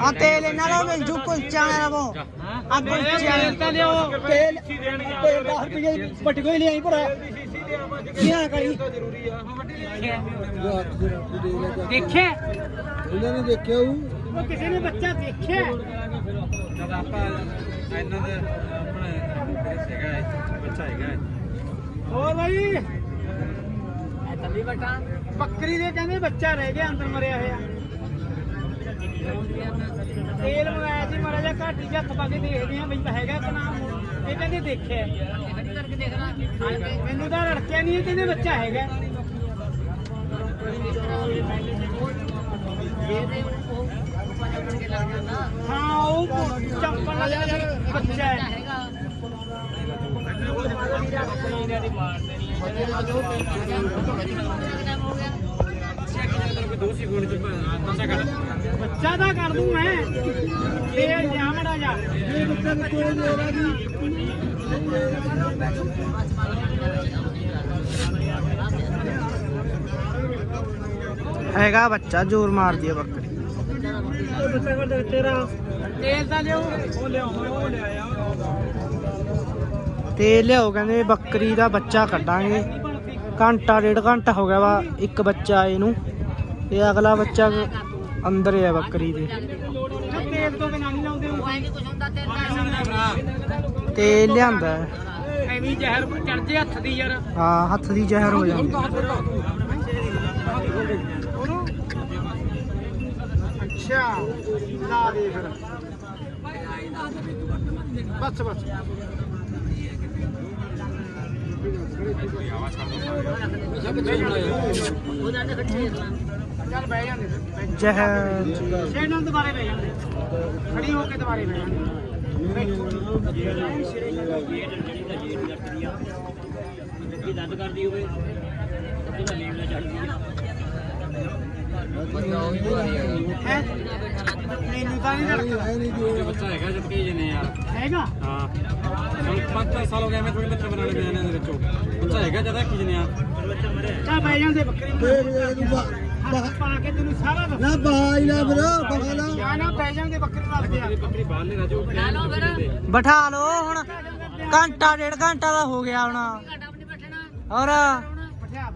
ਹਾਂ ਤੇਲ ਇਹਨਾਂ ਦਾ ਮਿਲ ਜੂ ਕੁਲਚਾ ਉਹ। ਆ ਕੁਲਚਾ ਤਾਂ ਲਿਓ ਤੇਲ ਤੇਲ 10 ਰੁਪਏ ਪੱਟੀ ਕੋਈ ਲਿਆਈ ਭਰਾ। ਕਿਹਾ ਕਰੀ? ਦੇਖਿਆ ਉਹਨਾਂ ਨੇ ਦੇਖਿਆ ਉਹ। ਕਿਸੇ ਨੇ ਬੱਚਾ ਦੇਖਿਆ? ਜਦ ਆਪਾਂ ਇਹਨਾਂ ਦੇ ਆਪਣਾ ਹੈਗਾ ਹੈ, ਬੱਚਾ ਹੈਗਾ ਹੈ। ਹੋਰ ਬਾਈ? ਬੱਕਰੀ ਦੇ ਕਹਿੰਦੇ ਬੱਚਾ ਰਹਿ ਗਿਆ ਅੰਦਰ ਮਰਿਆ ਹੋਇਆ। ਤੇਲ ਮੰਗਾਇਆ ਸੀ, ਮਾੜਾ ਜਿਹਾ ਘਾਟੀ ਜਿਹਾ ਪਾ ਕੇ ਦੇਖਦੇ ਆ ਬਈ ਹੈਗਾ ਕਿ ਨਾ। ਇਹ ਕਹਿੰਦੇ ਦੇਖਿਆ ਮੈਨੂੰ ਤਾਂ ਰੜਕਿਆ ਨਹੀਂ ਕਹਿੰਦੇ ਬੱਚਾ ਹੈਗਾ। ਹਾਂ, ਉਹ ਚੰਪਲ ਵਾਲਾ ਜਿਹੜਾ ਬੱਚਾ ਹੈ। ਦੋਸੀ ਗੋਲ ਚ ਪਤਾ ਕਰ ਬੱਚਾ ਤਾਂ ਕਰ ਦੂੰ ਮੈਂ। ਤੇਲ ਜਾ ਮੜਾ ਜਾ ਇਹ ਬੱਚਾ ਨੂੰ ਕੋਈ ਦੇ ਰਹਾ ਜੀ ਹੈਗਾ ਬੱਚਾ ਜ਼ੋਰ ਮਾਰਦੀ ਹੈ ਬੱਕਰੀ। ਤੇਲ ਤਾਂ ਲਿਓ ਉਹ ਤੇਲ ਲਿਆਓ ਕਹਿੰਦੇ ਬੱਕਰੀ ਦਾ ਬੱਚਾ ਕੱਢਾਂਗੇ। ਘੰਟਾ ਡੇਢ ਘੰਟਾ ਹੋ ਗਿਆ ਵਾ ਇੱਕ ਬੱਚਾ ਇਹਨੂੰ। ਤੇ ਅਗਲਾ ਬੱਚਾ ਅੰਦਰ ਹੈ ਬੱਕਰੀ ਦੇ। ਤੇਲ ਤੋਂ ਬਿਨਾਂ ਨਹੀਂ ਲਾਉਂਦੇ ਤੇਲ ਲਿਆਂਦਾ। ਐਵੇਂ ਜ਼ਹਿਰ ਚੜ ਜੇ ਹੱਥ ਦੀ ਯਾਰ। ਹਾਂ ਹੱਥ ਦੀ ਜ਼ਹਿਰ ਹੋ ਜਾਂਦੀ ਅੱਛਾ ਲਾ ਦੇ ਫਿਰ। ਬਸ ਬਸ। ਚੱਲ ਬਹਿ ਜਾਂਦੇ ਫਿਰ। ਜ਼ਹਿਰ ਛੇ ਨਾਲ ਦੁਬਾਰੇ ਬਹਿ ਜਾਂਦੇ। ਖੜੀ ਹੋ ਕੇ ਦੁਬਾਰੇ ਬਹਿ ਜਾਂਦੇ। ਹੈ? ਮੈਨੂੰ ਤਾਂ ਨਹੀਂ ਲੱਗਦਾ ਹੈ ਨਹੀਂ ਜੀ ਬੱਚਾ ਹੈਗਾ? ਜਦ ਕਹੀ ਜਨੇ ਯਾਰ ਹੈਗਾ ਹਾਂ। ਹੁਣ ਪੰਜ ਪੰਜ ਸਾਲ ਹੋ ਗਏ ਮੈਂ ਥੋੜੀ ਬੱਚੇ ਬਣਾਉਣੇ ਪਏ ਇਹਨਾਂ ਦੇ ਵਿੱਚੋਂ ਬੱਚਾ ਹੈਗਾ ਜਦ ਕੀ ਜਨੇ ਆ ਚੱਲ ਬਹਿ ਜਾਂਦੇ ਬੱਕਰੀ ਨੂੰ। ਫੇਰ ਇਹਨੂੰ ਬਾ- ਪਾ ਕੇ ਤੈਨੂੰ ਸਾਰਾ ਦੱਸ ਨਾ ਬਾਈ ਨਾ ਵੀਰੋ ਲਾ ਜਾਂ ਨਾ। ਬਹਿ ਜਾਂਦੇ ਬੱਕਰੀ ਨੂੰ ਦੱਸਦੇ ਆ ਬੱਕਰੀ ਬਾਹਰ ਨਹੀਂ ਰਾਜੂ ਬਿਠਾ ਲਓ ਹੁਣ। ਘੰਟਾ ਡੇਢ ਘੰਟਾ ਦਾ ਹੋ ਗਿਆ ਹੁਣ। ਔਰ ਬਿਠਾ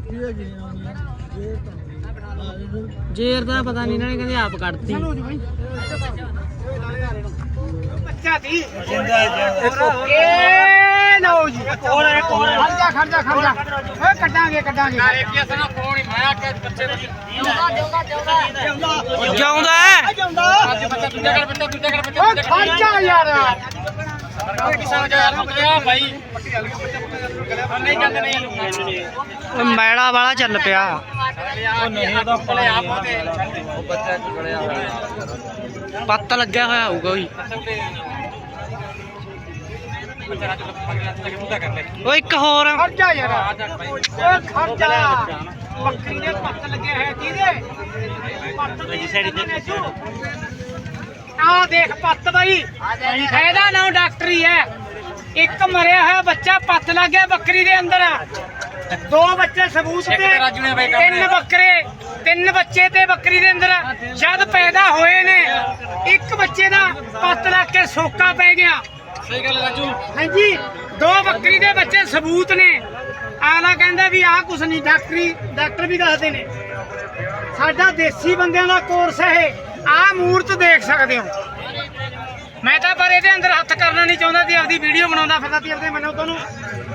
ਕੀ ਹੈ ਜੀ ਇਹ ਤਾਂ ਜੇਰ ਦਾ ਪਤਾ ਨਹੀਂ ਇਹਨਾਂ ਨੇ ਕਹਿੰਦੇ ਆਪ ਕੱਢਤੀ। ਚਲੋ ਜੀ ਬੱਚਾ ਦੀ ਜਿੰਦਾ ਏ ਲਓ ਜੀ। ਕੋਲ ਹੈ ਕੋਲ ਖੜ ਜਾ ਖੜ ਜਾ ਖੜ ਜਾ। ਓਏ ਕੱਢਾਂਗੇ ਕੱਢਾਂਗੇ। ਨਾਲ ਫੋਨ ਹੀ ਮਾਇਆ ਕਿ ਬੱਚੇ ਨੂੰ ਜਾਉਂਦਾ ਹੈ? ਅੱਜ ਬੱਚਾ ਦੂਜਾ ਕਰ ਬੱਚਾ ਦੂਜਾ ਕਰ ਬੱਚਾ ਓਏ ਖੜ ਜਾ ਯਾਰ। ਮੈਲਾ ਵਾਲਾ ਚੱਲ ਪਿਆ। ਪੱਤ ਲੱਗਿਆ ਹੋਇਆ ਹੋਊਗਾ ਉਹੀ ਉਹ ਇੱਕ ਹੋਰ। ਖੜ ਜਾ ਯਾਰ ਓਏ ਖੜ ਜਾ ਬੱਕਰੀ ਦੇ ਪੱਤ ਲੱਗੇ ਹੋਏ ਕਿਹਦੇ ਪੱਤ ਦੀ ਸਾਈਡ ਤੇ ਆ ਦੇਖ ਪੱਤ ਬਾਈ। ਇਹਦਾ ਨਾਮ ਡਾਕਟਰੀ ਹੈ ਇੱਕ ਮਰਿਆ ਹੋਇਆ ਬੱਚਾ ਪੱਤ ਲੱਗ ਗਿਆ ਬੱਕਰੀ ਦੇ ਅੰਦਰ। ਦੋ ਬੱਚੇ ਸਬੂਤ ਤੇ ਤਿੰਨ। ਬੱਕਰੇ ਤਿੰਨ ਬੱਚੇ ਤੇ ਬੱਕਰੀ ਦੇ ਅੰਦਰ। ਜਦ ਪੈਦਾ ਹੋਏ ਨੇ ਇੱਕ ਬੱਚੇ ਦਾ ਪੱਤ ਲੱਗ ਕੇ ਸੋਕਾ ਪੈ ਗਿਆ। ਸਹੀ ਗੱਲ ਰਾਜੂ। ਹਾਂਜੀ, ਦੋ ਬੱਕਰੀ ਦੇ ਬੱਚੇ ਸਬੂਤ ਨੇ। ਆਲਾ ਕਹਿੰਦਾ ਵੀ ਆਹ ਕੁਛ ਨਹੀਂ, ਡਾਕਟਰੀ ਡਾਕਟਰ ਵੀ ਦੱਸਦੇ ਨੇ। ਸਾਡਾ ਦੇਸੀ ਬੰਦਿਆਂ ਦਾ ਕੋਰਸ ਹੈ ਆਹ ਮੂਰਤ ਦੇਖ ਸਕਦੇ ਹੋ। ਮੈਂ ਤਾਂ ਪਰ ਇਹਦੇ ਅੰਦਰ ਹੱਥ ਕਰਨਾ ਨਹੀਂ ਚਾਹੁੰਦਾ ਸੀ ਆਪਦੀ ਵੀਡੀਓ ਬਣਾਉਂਦਾ ਫਿਰਦਾ ਸੀ ਆਪਦੇ ਮੈਨੂੰ ਤੁਹਾਨੂੰ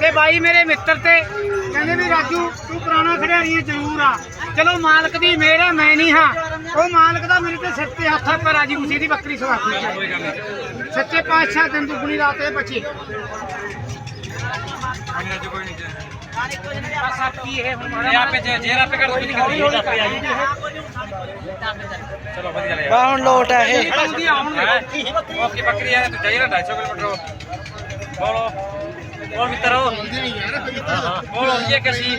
ਤੇ ਬਾਈ ਮੇਰੇ ਮਿੱਤਰ ਤੇ ਕਹਿੰਦੇ ਵੀ ਰਾਜੂ ਤੂੰ ਪੁਰਾਣਾ ਖਿਡਾਰੀ ਹੈ ਜ਼ਰੂਰ ਆ। ਚਲੋ ਮਾਲਕ ਦੀ ਮਿਹਰ ਹੈ ਮੈਂ ਨਹੀਂ ਹਾਂ। ਉਹ ਮਾਲਕ ਦਾ ਮੇਰੇ ਤੇ ਸਿਰ ਤੇ ਹੱਥ ਆ ਪਰ ਰਾਜੀ ਖੁਸ਼ੀ ਦੀ ਬੱਕਰੀ ਸਵਾਖੀ ਹੈ ਸੱਚੇ ਪਾਤਸ਼ਾਹ ਦਿਨ ਦੁਗਣੀ ਰਾਤ ਬੱਚੇ। ਬਸ ਆਪੀ ਇਹ ਹੁਣ ਇਹ ਆਪੇ ਜੇ ਜੇਰ ਆਪੇ ਕਰ ਦੋ ਨਹੀਂ ਕਰਦੀ ਚਲੋ ਵਧੀਆ ਲੈ ਬਾ ਹੁਣ ਲੋਟ ਹੈ ਇਹ। ਆਉਣਗੇ। ਓਕੇ ਬੱਕਰੀ ਹੈ ਤੂੰ ਜਾਈਏ ਨਾ 250 ਕਿਲੋਮੀਟਰ ਬੋਲੋ ਬੋਲ ਮਿੱਤਰੋ ਬੋਲੋ। ਇਹ ਕਸੀ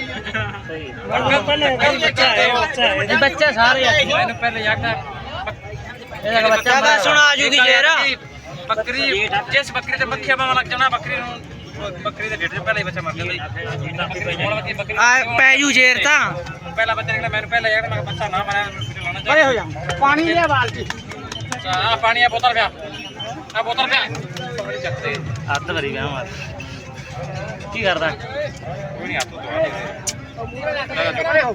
ਬੱਚਾ ਹੈ ਬੱਚਾ ਹੈ। ਇਹ ਬੱਚੇ ਸਾਰੇ ਆ। ਮੈਨੂੰ ਪਹਿਲੇ ਯਾਦ ਹੈ ਇਹਦਾ ਬੱਚਾ ਦਾ ਸੁਣ ਆ ਜੂਗੀ ਜੇਰ ਬੱਕਰੀ। ਜਿਸ ਬੱਕਰੀ ਤੇ ਮੱਖੀਆਂ ਬਾਵਾਂ ਲੱਗ ਜਾਣਾ ਬੱਕਰੀ ਨੂੰ ਬੱਕਰੀ ਦੇ ਢਿੱਡ 'ਚ ਪਹਿਲਾਂ ਹੀ ਬੱਚਾ ਮਰ ਜਾਂਦਾ ਆ ਪੈ ਜੂ ਜੇਰ ਤਾਂ। ਪਹਿਲਾ ਬੱਚਾ ਨਿਕਲਿਆ ਮੈਨੂੰ ਪਹਿਲਾਂ ਯਾਰ ਮੈਂ ਬੱਚਾ ਨਾ ਲਾਣਾ ਪਰੇ ਹੋ ਜਾ। ਪਾਣੀ ਲਿਆ ਬਾਲਟੀ। ਆ ਪਾਣੀ ਆ ਬੋਤਲ ਪਿਆ। ਆ ਬੋਤਲ ਪਿਆ। ਚੱਕਦੇ ਹੱਥ ਭਰੀ ਗਿਆ ਮਾਰ। ਕੀ ਕਰਦਾ? ਕੋਈ ਨਹੀਂ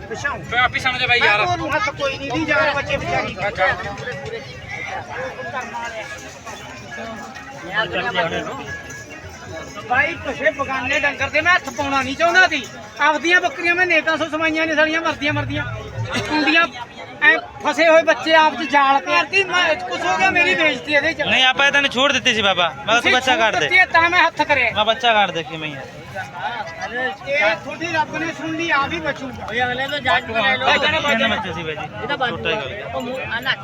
ਪਿਛਾਂ ਆਪੀ ਸਮਝ ਬਾਈ ਯਾਰ। ਉਹਨੂੰ ਹੱਥ ਕੋਈ ਨਹੀਂ ਦੀ ਜਾਨ ਬੱਚੇ ਵਿਚਾਰੀ। ਆ ਚੱਲ। ਭਾਈ ਕਿਸੇ ਬਗਾਨੇ ਡੰਗਰ ਤੇ ਮੈਂ ਹੱਥ ਪਾਉਣਾ ਨਹੀਂ ਚਾਹੁੰਦਾ ਸੀ। ਆਪਦੀਆਂ ਬੱਕਰੀਆਂ ਮੈਂ ਨੇਕਾਂ ਸੋ ਸਮਾਈਆਂ ਨੇ ਸਾਲੀਆਂ ਮਰਦੀਆਂ ਮਰਦੀਆਂ ਕੁੰਡੀਆਂ ਐ ਫਸੇ ਹੋਏ ਬੱਚੇ ਆਪ ਚ ਜਾਲ ਤੇ ਮੈਂ ਕੁਛ ਹੋ ਗਿਆ ਮੇਰੀ ਬੇਇੱਜ਼ਤੀ ਇਹਦੇ ਚ। ਨਹੀਂ ਆਪਾਂ ਤੈਨੂੰ ਛੋੜ ਦਿੱਤੀ ਸੀ ਬਾਬਾ। ਮੈਂ ਤੂੰ ਬੱਚਾ ਕੱਢ ਦੇ। ਤਾਂ ਮੈਂ ਹੱਥ ਕਰਿਆ। ਮੈਂ ਬੱਚਾ ਕੱਢ ਦੇ ਕਿਵੇਂ ਯਾਰ। ਇਹ ਤੁਹਾਡੀ ਰੱਬ ਨੇ ਸੁਣ ਲਈ ਆ ਵੀ ਬਚੂਗਾ। ਅਗਲੇ ਤੋਂ ਜਾਂਚ ਕਰਾ ਲਓ। ਕਿੰਨੇ ਬੱਚੇ ਸੀ ਬਾਈ ਜੀ? ਇਹਦਾ ਬਾਤ ਛੋਟਾ ਹੀ ਗੱਲ ਉਹ ਮੂੰਹ ਆਨਾ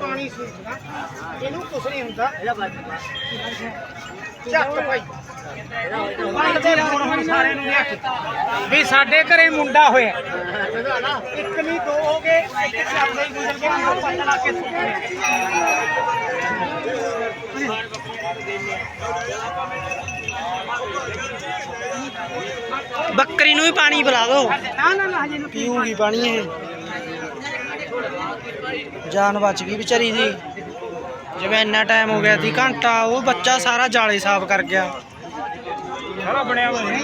ਪਾਣੀ ਸੂਚਣਾ ਇਹਨੂੰ ਕੁਛ ਨਹੀਂ ਹੁੰਦਾ। ਇਹਦਾ ਬਾਤ ਚੱਕ ਭਾਈ। ਦੇ ਹੁਣ ਸਾਰੇ ਨੂੰ ਵੀ ਸਾਡੇ ਘਰੇ ਮੁੰਡਾ ਹੋਇਆ। ਇੱਕ ਨਹੀਂ ਦੋ ਹੋ ਗਏ। ਇੱਕ ਚੱਲਦਾ ਹੀ ਗੁਜ਼ਰ ਗਿਆ ਨਾ ਪਤਾ ਲਾ ਕੇ ਸੁੱਟੇ ਬੱਕਰੀ ਨੂੰ ਵੀ ਪਾਣੀ ਪਿਲਾ ਦਿਓ ਨਾ ਨਾ ਨਾ ਹਜੇ ਨੂੰ ਪੀਊਗੀ ਪਾਣੀ ਇਹ? ਜਾਨ ਬਚ ਗਈ ਵਿਚਾਰੀ ਦੀ। ਜਿਵੇਂ ਇੰਨਾ ਟਾਈਮ ਹੋ ਗਿਆ ਸੀ ਘੰਟਾ ਉਹ ਬੱਚਾ ਸਾਰਾ ਜਾਲੇ ਸਾਫ਼ ਕਰ ਗਿਆ। ਸਾਰਾ ਬਣਿਆ ਹੋਇਆ।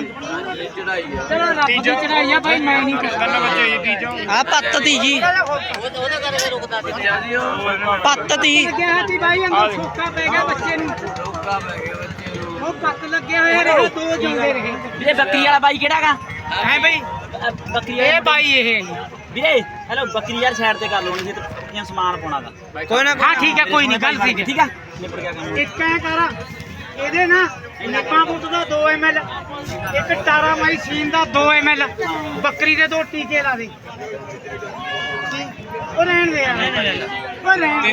ਚਲੋ ਰੱਬ ਦੀ ਚੜਾਈ ਆ ਭਾਈ ਮੈਂ ਨਹੀਂ ਕਰਦਾ। ਬੱਚੇ ਤੀਜੋ। ਆ ਪੱਤ ਤੀ ਜੀ। ਉਹਦੇ ਕਰਕੇ ਰੁਕਦਾ ਸੀ ਪੱਤ ਤੀ। ਲੱਗਿਆ ਸੀ ਭਾਈ ਅੰਦਰ ਸੋਕਾ ਪੈ ਗਿਆ ਬੱਚੇ ਨੂੰ। ਉਹ ਪੱਕ ਲੱਗਿਆ ਹੋਇਆ ਰਹੇ ਦੋ ਜਿਉਂਦੇ ਰਹੇ। ਵੀਰੇ ਬੱਕਰੀ ਵਾਲਾ ਬਾਈ ਕਿਹੜਾਗਾ ਹੈ ਭਾਈ? ਬੱਕਰੀ ਇਹ ਬਾਈ ਇਹ ਹੈ ਜੀ। ਵੀਰੇ ਹੈਲੋ ਬੱਕਰੀ ਯਾਰ ਸਾਈਡ ਤੇ ਕਰ ਲਓ ਨਹੀਂ ਤੇ ਇਹ ਸਮਾਨ ਪਾਉਣਾਗਾ ਕੋਈ ਨਾ ਹਾਂ ਠੀਕ ਹੈ ਕੋਈ ਨਹੀਂ ਗੱਲ ਠੀਕ ਹੈ ਠੀਕ ਆ ਨਿਪਟ ਗਿਆ ਕੰਮ। ਇੱਕ ਐ ਕਰ। ਇਹਦੇ ਨਾ ਨੱਪਾ ਬੁੱਤ ਦਾ 2 ml ਇੱਕ ਟਾਰਾ ਮਾਈ ਸੀਨ ਦਾ 2 ml ਬੱਕਰੀ ਦੇ ਦੋ ਟੀਕੇ ਲਾ ਦੇ? ਉਹ ਰਹਿਣ ਦੇ ਯਾਰ ਉਹ ਰਹਿਣ ਦੇ।